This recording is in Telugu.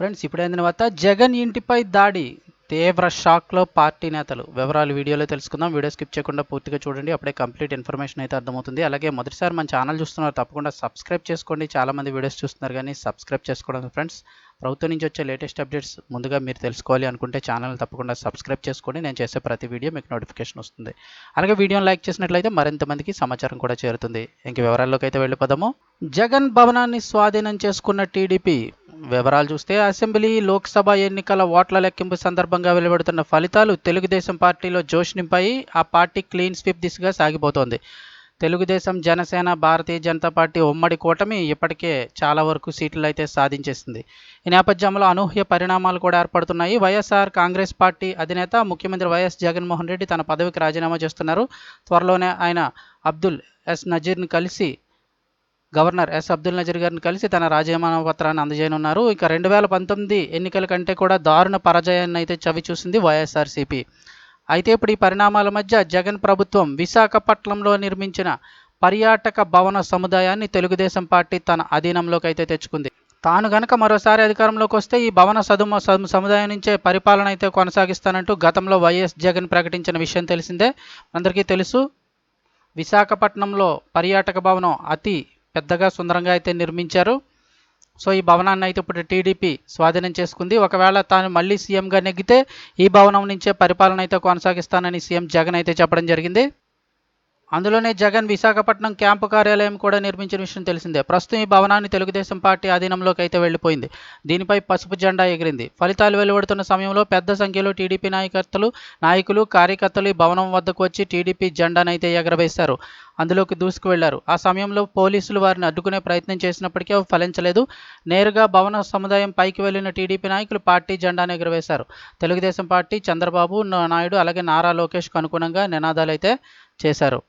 ఫ్రెండ్స్ ఇప్పుడైన తర్వాత జగన్ ఇంటిపై దాడి. తీవ్ర షాక్లో పార్టీ నేతలు. వివరాలు వీడియోలో తెలుసుకుందాం. వీడియో స్కిప్ చేయకుండా పూర్తిగా చూడండి. అప్పుడే కంప్లీట్ ఇన్ఫర్మేషన్ అయితే అర్థమవుతుంది. అలాగే మొదటిసారి మన ఛానల్ చూస్తున్నారు తప్పకుండా సబ్స్క్రైబ్ చేసుకోండి. చాలామంది వీడియోస్ చూస్తున్నారు కానీ సబ్స్క్రైబ్ చేసుకోవడం ఫ్రెండ్స్. ప్రభుత్వం నుంచి వచ్చే లేటెస్ట్ అప్డేట్స్ ముందుగా మీరు తెలుసుకోవాలి అనుకుంటే ఛానల్ తప్పకుండా సబ్స్క్రైబ్ చేసుకోండి. నేను చేసే ప్రతి వీడియో మీకు నోటిఫికేషన్ వస్తుంది. అలాగే వీడియోని లైక్ చేసినట్లయితే మరింత మందికి సమాచారం కూడా చేరుతుంది. ఇంక వివరాల్లోకి అయితే వెళ్ళిపోదాము. జగన్ భవనాన్ని స్వాధీనం చేసుకున్న టీడీపీ వివరాలు చూస్తే అసెంబ్లీ లోక్సభ ఎన్నికల ఓట్ల లెక్కింపు సందర్భంగా వెలువడుతున్న ఫలితాలు తెలుగుదేశం పార్టీలో జోష్ నింపాయి ఆ పార్టీ క్లీన్ స్వీప్ దిశగా సాగిపోతోంది. తెలుగుదేశం జనసేన భారతీయ జనతా పార్టీ ఉమ్మడి కూటమి ఇప్పటికే చాలా వరకు సీట్లు అయితే సాధించేసింది. ఈ నేపథ్యంలో అనూహ్య పరిణామాలు కూడా ఏర్పడుతున్నాయి. వైఎస్ఆర్ కాంగ్రెస్ పార్టీ అధినేత ముఖ్యమంత్రి వైఎస్ జగన్మోహన్ రెడ్డి తన పదవికి రాజీనామా చేస్తున్నారు. త్వరలోనే ఆయన అబ్దుల్ ఎస్ నజీర్ని కలిసి గవర్నర్ ఎస్ అబ్దుల్ నజీర్ గారిని కలిసి తన రాజీనామా పత్రాన్ని అందజేయనున్నారు. ఇక రెండు వేల పంతొమ్మిది ఎన్నికల కంటే కూడా దారుణ పరాజయాన్ని అయితే చవి చూసింది వైఎస్ఆర్సీపీ. అయితే ఇప్పుడు ఈ పరిణామాల మధ్య జగన్ ప్రభుత్వం విశాఖపట్నంలో నిర్మించిన పర్యాటక భవన సముదాయాన్ని తెలుగుదేశం పార్టీ తన అధీనంలోకి అయితే తెచ్చుకుంది. తాను గనక మరోసారి అధికారంలోకి వస్తే ఈ భవన సదుమ సముదాయం నుంచే పరిపాలన అయితే కొనసాగిస్తానంటూ గతంలో వైఎస్ జగన్ ప్రకటించిన విషయం తెలిసిందే. అందరికీ తెలుసు విశాఖపట్నంలో పర్యాటక భవనం అతి పెద్దగా సుందరంగా అయితే నిర్మించారు. సో ఈ భవనాన్ని అయితే ఇప్పుడు టీడీపీ స్వాధీనం చేసుకుంది. ఒకవేళ తాను మళ్ళీ సీఎంగా నెగ్గితే ఈ భవనం నుంచే పరిపాలన అయితే కొనసాగిస్తానని సీఎం జగన్ అయితే చెప్పడం జరిగింది. అందులోనే జగన్ విశాఖపట్నం క్యాంపు కార్యాలయం కూడా నిర్మించిన విషయం తెలిసిందే. ప్రస్తుతం ఈ భవనాన్ని తెలుగుదేశం పార్టీ ఆధీనంలోకి అయితే వెళ్ళిపోయింది. దీనిపై పసుపు జెండా ఎగిరింది. ఫలితాలు వెలువడుతున్న సమయంలో పెద్ద సంఖ్యలో టీడీపీ నాయకర్తలు నాయకులు కార్యకర్తలు ఈ భవనం వద్దకు వచ్చి టీడీపీ జెండాను అయితే ఎగరవేశారు. అందులోకి దూసుకు వెళ్ళారు ఆ సమయంలో పోలీసులు వారిని అడ్డుకునే ప్రయత్నం చేసినప్పటికీ అవి ఫలించలేదు. నేరుగా భవన సముదాయం పైకి వెళ్ళిన టీడీపీ నాయకులు పార్టీ జెండాను ఎగురవేశారు. తెలుగుదేశం పార్టీ చంద్రబాబు నాయుడు అలాగే నారా లోకేష్కు అనుగుణంగా నినాదాలు అయితే చేశారు.